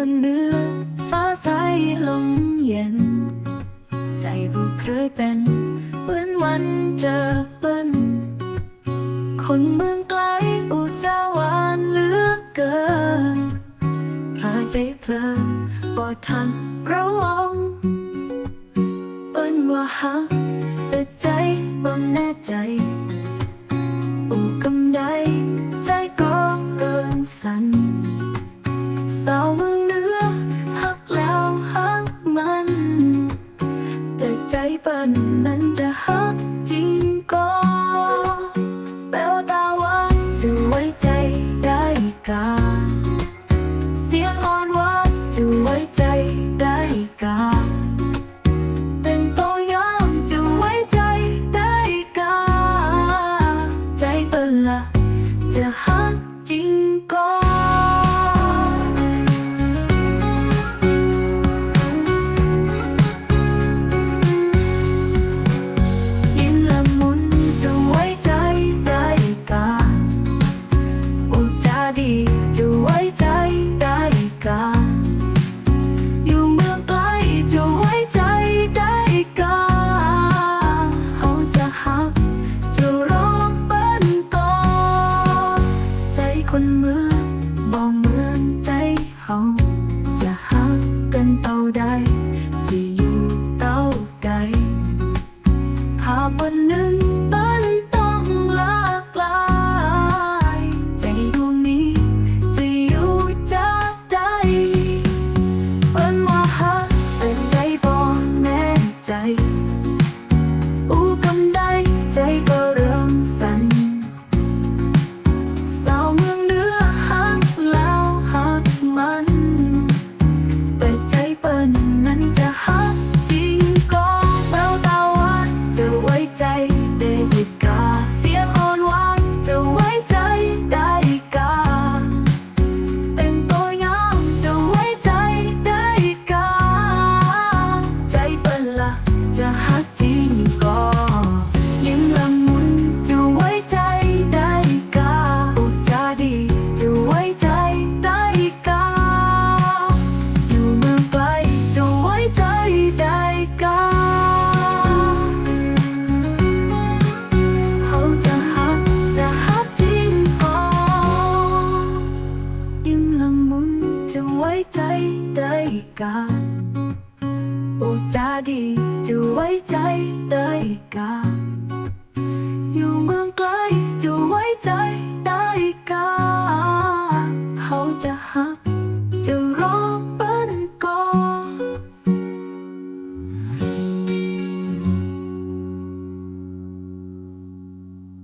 มือนเนื้อฟ้าใสลมเย็น ใจผู้เคยเป็นเหมือนวันเจอเปิ้นคนเมืองไกลอุจาวานเลือกเกินหาใจเพลินบ่ทันระวังเปิ้นว่าฮักแต่ใจบ่แน่ใจอุกำได้ใจก็เริ่มสั่น ปันนั้นจ หา จะฮักจริงก็ยิ้มละมุนจะไว้ใจได้กาอุจาดีจะไว้ใจได้กาอยู่เมื่อไกลจะไว้ใจได้กาเขาจะหักจะหักจริงก่อนยิ้มละมุนจะไว้ใจได้กา พูดจาดีจะไว้ใจได้